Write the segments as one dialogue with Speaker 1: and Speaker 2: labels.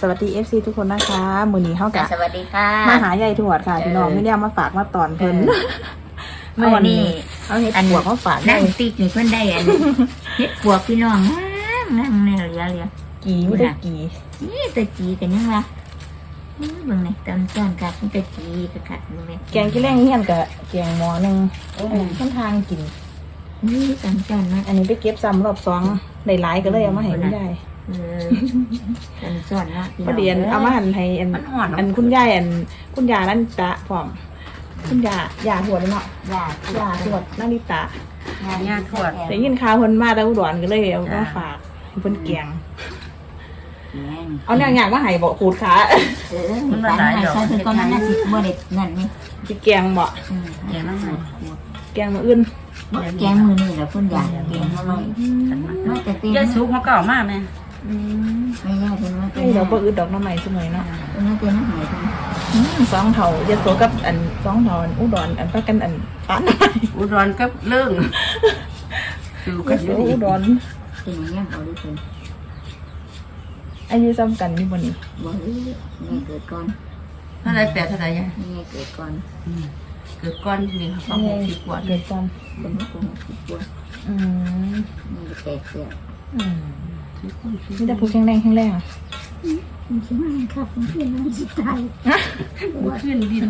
Speaker 1: สวัสดี FC ทุกคนนะคะมือนี้เฮากะ
Speaker 2: สวัสดีค่ะ
Speaker 1: มาหายายทวดค่ะพี่น้อง
Speaker 2: เออ
Speaker 1: ไม่ได้เอามาฝากมาตอนเพิ่น
Speaker 2: เออ
Speaker 1: เมื่อวันนี้
Speaker 2: เอา
Speaker 1: เอาเห็ด
Speaker 2: อัน
Speaker 1: บวกมาฝาก
Speaker 2: นั่
Speaker 1: ได้
Speaker 2: งปีกนี่เพิ่นได้อันเฮ็ดปวกพี่น้องนั่งเนี่ยเหลือเหลือ
Speaker 1: กี่ไม่ได้กี่
Speaker 2: นี่ตะจีกันยังวะอื้อเบิ่งนี่ตอนตอนกัดมันตะจีกะกัดมึงนี่
Speaker 1: แกงกี่แรงเฮียนกับแกงหมอหนึ่งต้นทางกิน
Speaker 2: นี่ตอนตอนมา
Speaker 1: อันนี้ไปเก็บซ้ำรอบสองได้หลายก็เลยเอามาให้คุณยาย
Speaker 2: เออตอนสอนเนาะพี่
Speaker 1: พ
Speaker 2: น้
Speaker 1: องดีอันเอามาหันให้อัน
Speaker 3: มันอ่อน
Speaker 1: อันคุณยายอัน คุณยานั่นตะพร้อม คุณยายาทวดเนาะ
Speaker 2: ยายา
Speaker 1: ทวดนาริตะ
Speaker 3: ยาทวด
Speaker 1: ได้ยินข่าวเพิ่นมาแล้วอุดรก็เลยเอามาฝากให้เพิ่นแกง เอาแนวอย่างมาให้บ่ขูดขา
Speaker 2: เออมันหลายดอกใช่คือก่อนนั้นน่ะสิบ่ได้นั่นนี่
Speaker 1: สิแกงบ่
Speaker 2: อืม
Speaker 3: เดี๋ยวน้องใหม่
Speaker 1: แกงมาอื่น
Speaker 2: บ่แกงมือนี่แหละเพิ่นอยากแกงมาหน่อยมาแต่เต็ม
Speaker 3: ยาสูบเขาเก่ามากไหม
Speaker 1: อืม
Speaker 2: ไม่ยากเพิ่นมาเต็ม
Speaker 1: นี่เราบ่อึดดอกน้ำใหม่เสมอเนาะ
Speaker 2: เพิ่นมาเต็มหายเพิ่น
Speaker 1: อืมสองเถายะโสกับอันสองเถาอันอุดรอันประกันอันปานหน่อุ
Speaker 3: ดรก็เรื่องสูบกั
Speaker 1: ยะ
Speaker 3: นอ
Speaker 1: โส
Speaker 3: ยู่
Speaker 1: อุ
Speaker 3: ด
Speaker 1: ร
Speaker 2: เป็นอย่างเงี้ยเอาดิเพิ่น
Speaker 1: อายุซ้ำกันนี่บ่นี่
Speaker 2: บ่เฮ้ยแม่เกิดก่อน
Speaker 3: เท่าไรแปดเท่าไรยัง
Speaker 2: แม่เกิดก่อน
Speaker 3: เกิดก้อนนี่เขาก็หกสิบกว่า
Speaker 1: เกิดซ้
Speaker 2: เป็นลูกของสิบกว่า
Speaker 1: อืม
Speaker 2: แม่แตกเสีย
Speaker 1: อืม มีแต่ผู้แข็งแรงแข็งแรง
Speaker 2: มันสิมาครับมันคือนจิตาย
Speaker 3: ขึ้นดิน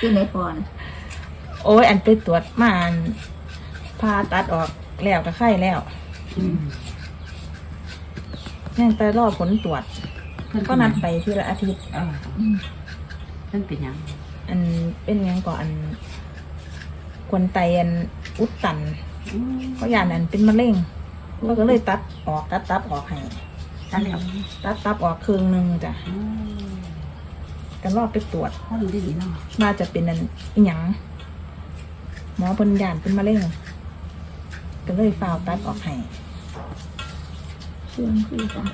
Speaker 2: คือไหนพอน
Speaker 1: โอ้ยอันไปตรวจมาอันผ่าตัดออกแล้วก็ไข้แล้วยังแต่รอผลตรวจก็นัดไปทีละอาทิตย์
Speaker 3: เออเพิ่นเป็นยัง
Speaker 1: อันเป็นยังก่อนอันควนไตอันอุดตันเพราะยานอันเป็นมะเร็ง เราก็เลยตัดออกตัดตับออกให้
Speaker 3: ท่านแล้ว
Speaker 1: ตัดตับออกครึ่งหนึ่งจ้ะก็รอบไปตรวจ
Speaker 3: คนดีเนาะ
Speaker 1: มาจะเป็นอันอิหยังหมอเพิ่นยานเป็นมะเร็งก็เลยฟาวตัดออกให้
Speaker 2: เสียงคือกัน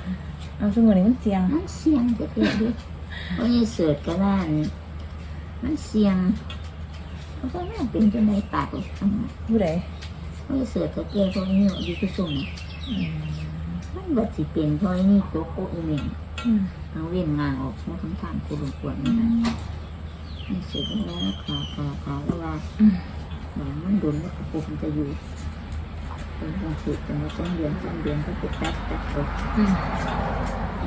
Speaker 1: เอาซึ่งวันนี้มันเสี่ยง
Speaker 2: มันเสียงจะเกิดด้วยเพราะยี่เสิร์ชกระด้านมันเสียงเพราะว่าแม่เป็นจังไดปากเลยอันนั้น
Speaker 1: ผู้ใด
Speaker 2: เพราะยี่เสิร์ชก็เกี่ยวกับนี่อยู่ที่สุ่มมันบ่สิเป็นเพรานี่ตัวโคอีเมน
Speaker 1: อืม
Speaker 2: เอาเวียนงานออกมาทำทางกูรบกวนนี่นะนี่เสร็จแล้วขาขาขาแล้วว่า
Speaker 1: ม
Speaker 2: หนังมันดุนแล้วกระปุกมันจะอยู่เป็นการฝึกกันมาสองเดือนสามเดือนก็จะตัดตัดออก
Speaker 1: อืม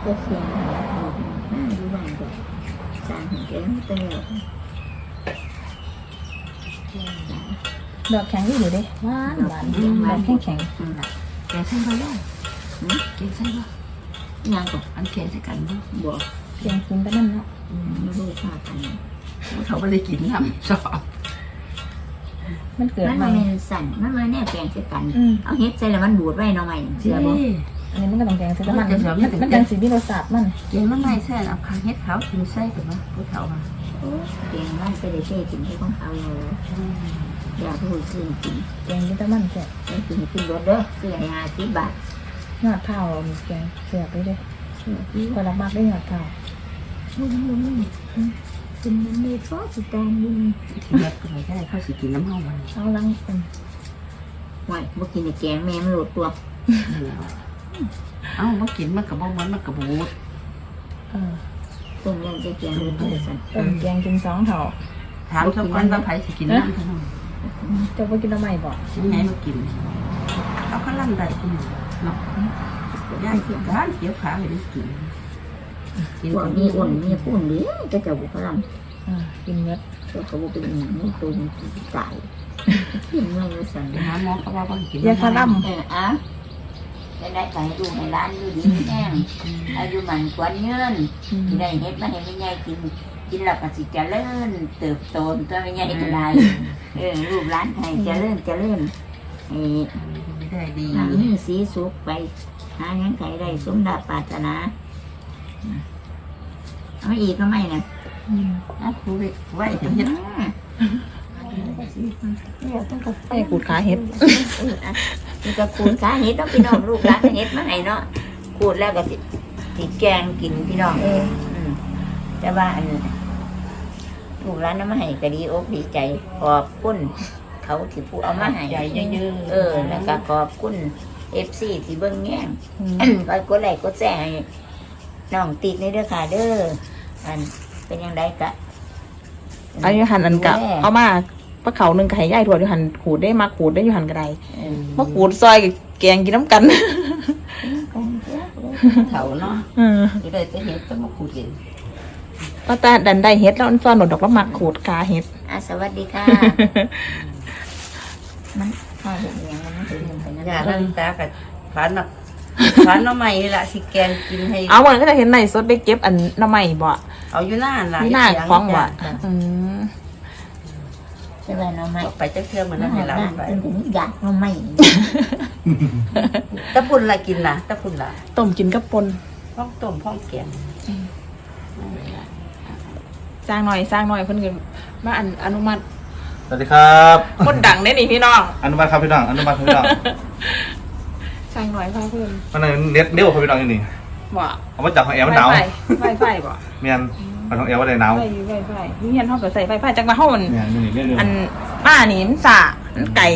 Speaker 2: ก็เสียงหายออกหน้าดูบ้างก็สร้างของแกไม่เป็นหรอก
Speaker 1: ดอกแข็งอยู่เด้หวานหวานดอกแข็งแข็ง
Speaker 3: อืมแกใช่ป่ะย่าแกใช่ป่ะ
Speaker 2: ยังก็
Speaker 3: อันแกใช่กันป่ะ
Speaker 2: บอก
Speaker 1: แข็งกินไปนั่นเนาะ
Speaker 2: ไม่รู้พากัน
Speaker 3: เขาไม่ได้กินน้ำสอบ
Speaker 1: มันเกิด
Speaker 2: มัน
Speaker 1: ใหม่
Speaker 2: มาเป็นสั่นมันมาแน่แปลงใส่กัน
Speaker 1: อืม
Speaker 2: เอาเฮ็ดใส่แล้วมันบูดไว้น้องใหม่เชื่อบ่
Speaker 1: อันนี้มันก็ต้องแกงใส่น้ำมันมันมันจังสีมีรสชาติมัน
Speaker 3: เดี๋ยวมันไม่ใช่เอาคางเฮ็ดขาวกินไส้กันวะผู้เฒ่ามา
Speaker 2: แกงมันไปได้เท่กินให้ของเขาเลย อยากพูดซื้อกิน
Speaker 1: แกงกินแต่มันแซ่บ
Speaker 2: ไม่กินกินรถเด้อซื้อให้ห้าสิบบาท
Speaker 1: ยอดเท้าเอามีแกงแซ่บไปเด้คนละมากได้ยอดเท้า
Speaker 2: มึงมึงมึงกินมันไม่พอสิตายมึง
Speaker 3: ที่แม่ก็ไม่ได้เขาสิกินน้ำเฮามัน
Speaker 1: เอาลังเป็น
Speaker 2: ไหวบ่กินแกงแม่มันโหลดตัว
Speaker 3: เอ้ามากินมันกับบ่มันมันกับบูด
Speaker 1: เออ
Speaker 2: ต้มยำแกงโหลดตัวสั่น
Speaker 1: ต้มแกงกินสองเท่า
Speaker 3: ถามทุกคนว่าไผสิกินน้ำเท่านั้น
Speaker 1: เจ้าไปกินอะไรบอก
Speaker 3: ชิ้นไหนมากินเอาก็ลั่นได้กินเนาะย่างกินการเกี่ยวขาให้ได้กินกิน
Speaker 2: พวกนี้อ้วนมีปุ่นเด้ก็จะบุกพลัง
Speaker 1: อ่ากินเยอะ
Speaker 2: ก็เขาบอกเป็นอย่างนี้ตัวมันตายกินไม่รู้สั่น
Speaker 3: ไปหาหมอเขาว่าบ่ให้กิน
Speaker 1: ยาคาร่
Speaker 2: เอออะจะได้ไปดูให้ร้านอยู่ดีแห้งอายุมันกวนเงินำที่ได้เฮ็ดมาให้ไม่ใหญ่กิน กินแล้วก็สิเจริญเติบโตตัวไม่ใหญ่ก็ได้เออลูกหลานไทยเจริญเจริญเออ
Speaker 3: ไม่ได้ดี
Speaker 2: หามีสีสุขไปหาหยังไงได้สมดับปรารถนาเอาอีกก็ไม่นะ
Speaker 3: เอ้าคุยไว้ถึงเฮ็ด
Speaker 1: ไอ้กูดขาเห็ด
Speaker 2: นี่ก็ขูดขาเห็ดเนาะพี่น้องลูกหลานเห็ดมาให้เนาะขูดแล้วก็สิสิแกงกินพี่น้องเอออืมแต่ว่าอันนี้ ลูกหลานนำมาให้ก็ดีอกดีใจขอบคุณเขาที่ผู้เอามาให้
Speaker 3: ใหญ่เยอะๆ
Speaker 2: เออแล้วก็ขอบคุณเอฟซีที่เบิ่งแง่ง
Speaker 1: อืม
Speaker 2: คอยกดไลค์กดแชร์ให้น้องติดนี่เด้อค่ะเด้ออันเป็นยังไงกะ
Speaker 1: อันนี้หันอันกะ
Speaker 2: ดูแล
Speaker 1: เอามาปลาเขาหนึ่งไข่ย่ายถั่วอยู่หันขูดได้มาขูดได้อยู่หันกระได
Speaker 2: เออ
Speaker 1: มาขูดซอยกับแกงกินน้ำกัน
Speaker 3: เขาเนาะ
Speaker 1: เออ
Speaker 3: จะได้จะเห็นจะมาขูดเห็น
Speaker 1: ก็แต่ดันได้เฮ็ดแล้วอันซ้อนหนดดอกแล้วมาขูดกาเฮ็ด
Speaker 2: อะสวัสดีค่ะ มันพ่อเห็นยังมันถึงไปนั่น
Speaker 3: อย่าท่านตากับฝันหนักฝันน้องใหม่นี่ละสิแกงกินให้
Speaker 1: เอาวันก็จะเห็นในสดไปเก็บอันหน้ำใหม่บ่
Speaker 3: เอาอยู่หน้าล่ะ
Speaker 1: นี่หน้าคล้องบ่
Speaker 3: จ้ะ
Speaker 1: อืม
Speaker 2: ใช่ไหมน้องไม่
Speaker 3: เอาไปจักเทื่อเหมือน
Speaker 2: น้
Speaker 3: นั้
Speaker 2: อนง
Speaker 3: ให้
Speaker 2: ไม่
Speaker 3: หลับไป
Speaker 2: เป็นถึงอยากน้องไม่
Speaker 3: ตะปุ่นละกินนะตะปุ่นละ
Speaker 1: ต้มกินกับปน
Speaker 3: ห้องต้มห้องแกง
Speaker 1: สร้างหน่อยสร้างหน่อยเพิ่นก็มาอันอนุมัติ
Speaker 4: สวัสดีครับ
Speaker 1: คนดังได้นี่พี่น้อง
Speaker 4: อนุมัติครับพี่น้องอนุมัติครับพี่น้อง
Speaker 1: สร้างหน่อยพาเพิ่น
Speaker 4: มันเน็ตเดี่ยวครับพี่น้องอยู่นี่
Speaker 1: บ่
Speaker 4: เอามาจากของแอลมันหนาว
Speaker 1: ไฟไฟไฟบ่
Speaker 4: เมียนมาของแอลว่าได้หนาว
Speaker 1: ไฟไฟไฟมีเฮียนเฮาก็ใส่ไฟไฟจังว่าเฮามัน
Speaker 4: เนี่ยนี่นี่เรื่อง
Speaker 1: อันป้านี่มันสามันไก่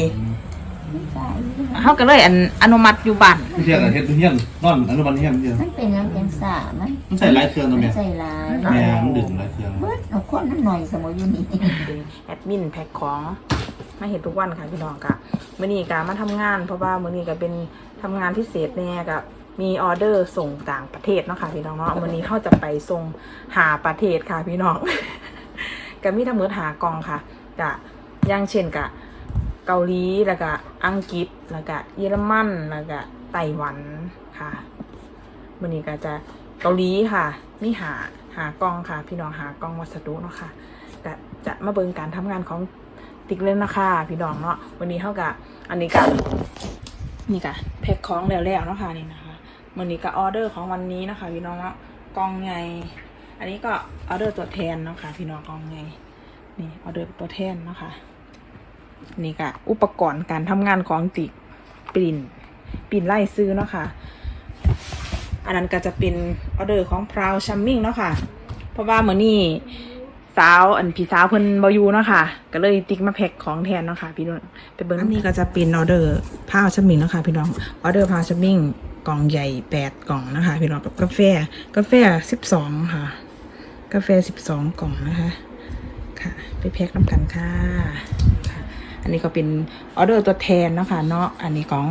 Speaker 1: เฮาก็เลยอันอนุมัติอยู่บ้าน
Speaker 4: เที่ยงกับเฮ็ดเที่ยงนอนอนุมัติเที่ยงเที่ยง
Speaker 2: มันเป็นยังเป็นสามัน
Speaker 4: มันใส่หลายเครื่องตรง
Speaker 2: มัน
Speaker 4: เนี้ย
Speaker 2: ใส่ลาย
Speaker 4: แม่มันดึงหลายเครื่อง
Speaker 2: เบิดเอาคนน้ำหน่อยสมมติอยู่นี่
Speaker 1: เป็นแอดมินแพ็คของมาเห็นทุกวันค่ะพี่น้องกะมื้อนี้ก็มาทำงาน เพราะว่ามื้อนี้ก็เป็นทำงานพิเศษแน่ก็มีออเดอร์ส่งต่างประเทศเนาะค่ะพี่น้องเนาะมื้อนี้เขาจะไปส่งหาประเทศค่ะพี่น้องก็มีทั้งหมดหากล่องค่ะกะอย่างเช่นกะ เกาหลีแล้วก็อังกฤษแล้วก็เยอรมันแล้วก็ไต้หวันค่ะมื้อนี้ก็จะเกาหลีค่ะมีหาหากล่องค่ะ พี่น้องหากล่องวัสดุเนาะค่ะก็จะมาเบิ่งการทำงานของติ๊กเล่นนะคะพี่น้องเนาะวันนี้เท่ากับอันนี้กับนี่กะแพ็คของแล้วแล้วๆเนาะค่ะนี่นะคะวันนี้ก็ออเดอร์ของวันนี้นะคะ พี่น้องเนาะกล่องไง อันนี้ก็ออเดอร์ตัวแทนเนาะค่ะพี่น้องกล่องไงนี่ออเดอร์ตัวแทนเนาะค่ะ นี่ก็อุปกรณ์การทำงานของติ๊กปรินปรินไล่ซื้อเนาะค่ะ อันนั้นก็จะเป็นออเดอร์ของพราวชัมมิ่งเนาะค่ะ เพราะว่าเหมือนนี่สาวอันพี่สาวเพิ่นบอยู่เนาะค่ะ ก็เลยติ๊กมาแพ็คของแทนเนาะค่ะ พี่น้องไปเบิ้งอันนี้ก็จะเป็นออเดอร์ผ้าชัมมิงเนาะค่ะพี่น้องออเดอร์ผ้าชัมมิงกล่องใหญ่แปดกล่องนะคะ พี่น้องกับกาแฟกาแฟสิบสองค่ะ กาแฟสิบสองกล่องนะคะ ค่ะ ไปแพ็คน้ำกันค่ะ อันนี้ก็เป็นออเดอร์ตัวแทนเนาะค่ะเนาะอันนี้ของ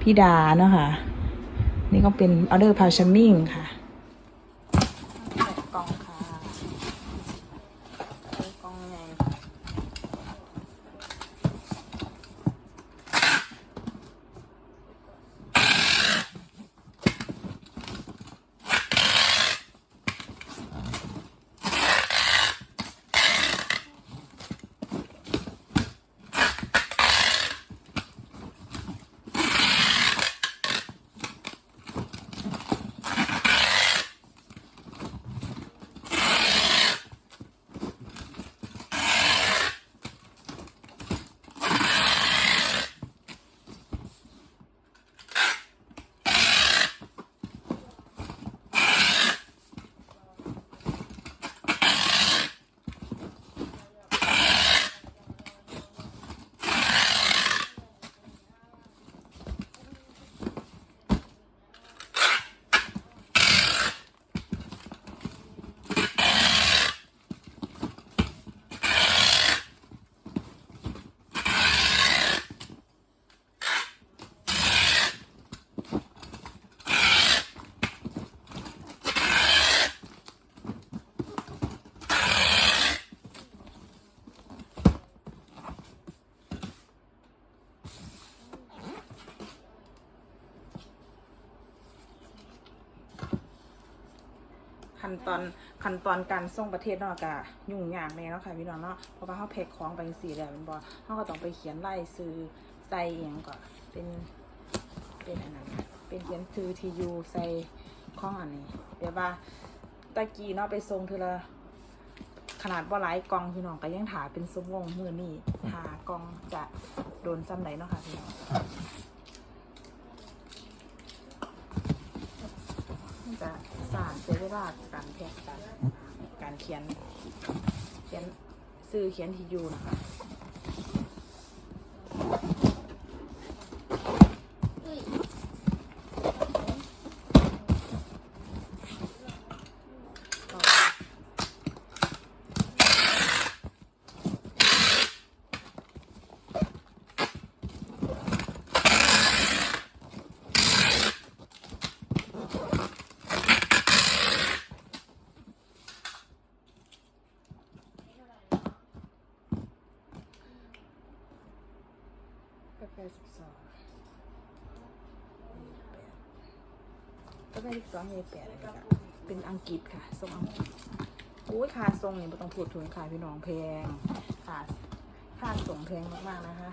Speaker 1: พี่ดาเนาะค่ะนี่ก็เป็นออเดอร์พาชัมมิงค่ะกล่องค่ะกล่องไงขั้น ตอนขั้นตอนการส่งประเทศเนาะก็ยุ่งยากเลยเนาะค่ะพี่น้องเนาะเพราะว่าเขาแพ็คของไปสี่แล้วเป็นบอเขาก็ต้องไปเขียนไล่ซื้อใส่อย่างก่อนเป็นเป็นอันนั้นเป็นเขียนซื้อทียูใส่ข้องอันนี้เดี๋ยวว่าตะกี้เนาะไปส่งเทอละขนาดว่าหลายกองพี่น้องก็ยังถาเป็นสมวงมือนี่หากองจะโดนซ้ำไหนเนาะค่ะพี่น้องจะ สารเสียเวลาการแพ็กการการเขียน เขียนซื้อเขียนที่อยู่นะคะ ดสิบสองแปดก็ได้สิบสองเอแปดเลยค่ะเป็นอังกฤษค่ะทรงอังกฤษอุ้ยค่าทรงนี่ไม่ต้องพูดถึงค่ะพี่น้องแพงค่ะค่าส่งแพงมากๆนะคะ